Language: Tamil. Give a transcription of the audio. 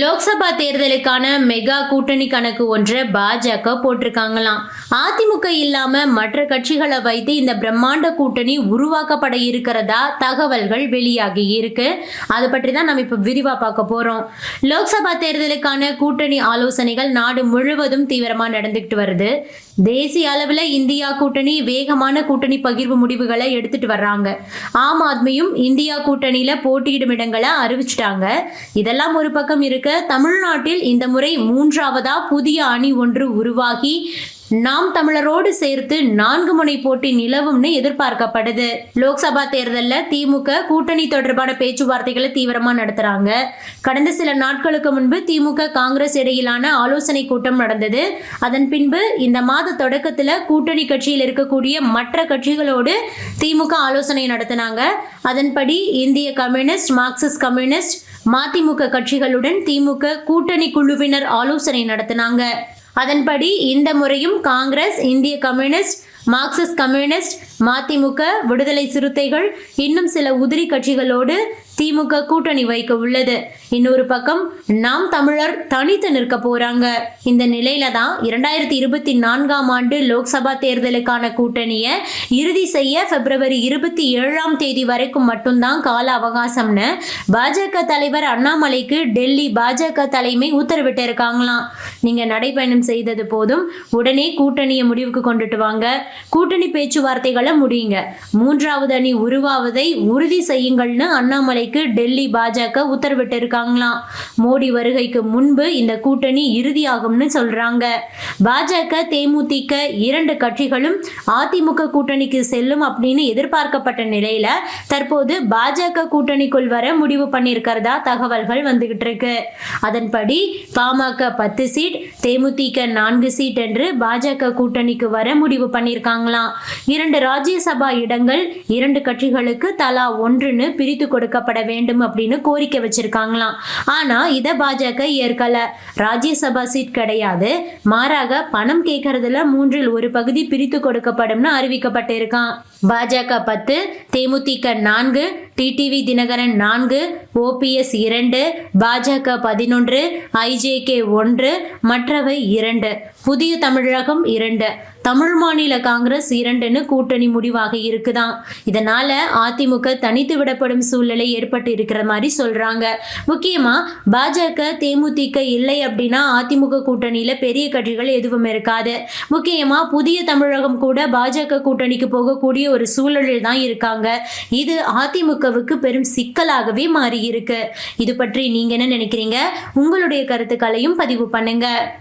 லோக்சபா தேர்தலுக்கான மெகா கூட்டணி கணக்கு ஒன்றை பாஜக போட்டிருக்காங்களாம். அதிமுக இல்லாம மற்ற கட்சிகளை வைத்து இந்த பிரம்மாண்ட கூட்டணி உருவாக்கப்பட இருக்கிறதா தகவல்கள் வெளியாகி இருக்கு. அதை பற்றி தான் நம்ம இப்போ விரிவா பார்க்க போறோம். லோக்சபா தேர்தலுக்கான கூட்டணி ஆலோசனைகள் நாடு முழுவதும் தீவிரமா நடந்துகிட்டு வருது. தேசிய அளவில் இந்தியா கூட்டணி வேகமான கூட்டணி பகிர்வு முடிவுகளை எடுத்துட்டு வர்றாங்க. ஆம் ஆத்மியும் இந்தியா கூட்டணியில போட்டியிடும் இடங்களை அறிவிச்சிட்டாங்க. இதெல்லாம் ஒரு பக்கம் இருக்கு. தமிழ்நாட்டில் இந்த முறை மூன்றாவதா புதிய அணி ஒன்று உருவாகி நாம் தமிழரோடு சேர்த்து நான்கு முனை போட்டி நிலவும்னு எதிர்பார்க்கப்படுது. லோக்சபா தேர்தலில் திமுக கூட்டணி தொடர்பான பேச்சுவார்த்தைகளை தீவிரமா நடத்துறாங்க. கடந்த சில நாட்களுக்கு முன்பு திமுக காங்கிரஸ் இடையிலான ஆலோசனை கூட்டம் நடந்தது. அதன் பின்பு இந்த மாத தொடக்கத்தில் கூட்டணி கட்சியில் இருக்கக்கூடிய மற்ற கட்சிகளோடு திமுக ஆலோசனை நடத்தினாங்க. அதன்படி இந்திய கம்யூனிஸ்ட் மார்க்சிஸ்ட் கம்யூனிஸ்ட் மதிமுக கட்சிகளுடன் திமுக கூட்டணி குழுவினர் ஆலோசனை நடத்தினாங்க. அதன்படி இந்த முறையும் காங்கிரஸ் இந்திய கம்யூனிஸ்ட் மார்க்சிஸ்ட் கம்யூனிஸ்ட் மதிமுக விடுதலை சிறுத்தைகள் இன்னும் சில உதிரி கட்சிகளோடு திமுக கூட்டணி வைக்க உள்ளது. இன்னொரு பக்கம் நாம் தமிழர் தனித்து நிற்க போறாங்க. இந்த நிலையில தான் இரண்டாயிரத்தி இருபத்தி நான்காம் ஆண்டு லோக்சபா தேர்தலுக்கான கூட்டணியை இறுதி செய்ய பிப்ரவரி இருபத்தி ஏழாம் தேதி வரைக்கும் மட்டும்தான் கால அவகாசம்னு பாஜக தலைவர் அண்ணாமலைக்கு டெல்லி பாஜக தலைமை உத்தரவிட்டு இருக்காங்களாம் நீங்க நடைபயணம் செய்தது போதும் உடனே கூட்டணியை முடிவுக்கு கொண்டுட்டு வாங்க. கூட்டணி பேச்சுவார்த்தைகளை முடியுங்க. மூன்றாவது அணி உருவாவதை உறுதி செய்யுங்கள்னு அண்ணாமலை அண்ணாமலைக்கு டெல்லி பாஜக உத்தரவிட்டு இருக்காங்களாம் மோடி வருகைக்கு முன்பு இந்த கூட்டணி இறுதியாகும்னு சொல்றாங்க. பாஜக தேமுதிக இரண்டு கட்சிகளும் அதிமுக கூட்டணிக்கு செல்லும் அப்படின்னு எதிர்பார்க்கப்பட்ட நிலையில தற்போது பாஜக கூட்டணிக்குள் வர முடிவு பண்ணியிருக்கிறதா தகவல்கள் வந்துகிட்டு இருக்கு. அதன்படி பாமக பத்து சீட் தேமுதிக நான்கு சீட் என்று பாஜக கூட்டணிக்கு வர முடிவு பண்ணியிருக்காங்களாம் இரண்டு ராஜ்யசபா இடங்கள் இரண்டு கட்சிகளுக்கு தலா ஒன்றுன்னு பிரித்து கொடுக்கப்பட்ட கொடுக்கப்பட வேண்டும் அப்படின்னு கோரிக்கை வச்சிருக்காங்களாம். ஆனா இதை பாஜக ஏற்கல. ராஜ்யசபா சீட் கிடையாது. மாறாக பணம் கேட்கறதுல மூன்றில் ஒரு பகுதி பிரித்து கொடுக்கப்படும்னு அறிவிக்கப்பட்டிருக்கான் பாஜக பத்து தேமுதிக நான்கு டிடிவி தினகரன் நான்கு ஓபிஎஸ் இரண்டு பாஜக பதினொன்று ஐஜேகே ஒன்று மற்றவை இரண்டு. புதிய தமிழகம் இரண்டு. தமிழ் மாநில காங்கிரஸ் இரண்டுன்னு கூட்டணி முடிவாக இருக்குதான் இதனால அதிமுக தனித்து விடப்படும் சூழ்நிலை ஏற்பட்டு இருக்கிற மாதிரி சொல்றாங்க. முக்கியமா பாஜக தேமுதிக இல்லை அப்படின்னா அதிமுக கூட்டணியில பெரிய கட்சிகள் எதுவும் இருக்காது. முக்கியமா புதிய தமிழகம் கூட பாஜக கூட்டணிக்கு போகக்கூடிய ஒரு சூழலில் தான் இருக்காங்க. இது அதிமுக திமுகவுக்கு பெரும் சிக்கலாகவே மாறியிருக்கு. இது பற்றி நீங்க என்ன நினைக்கிறீங்க? உங்களுடைய கருத்துக்களையும் பதிவு பண்ணுங்க.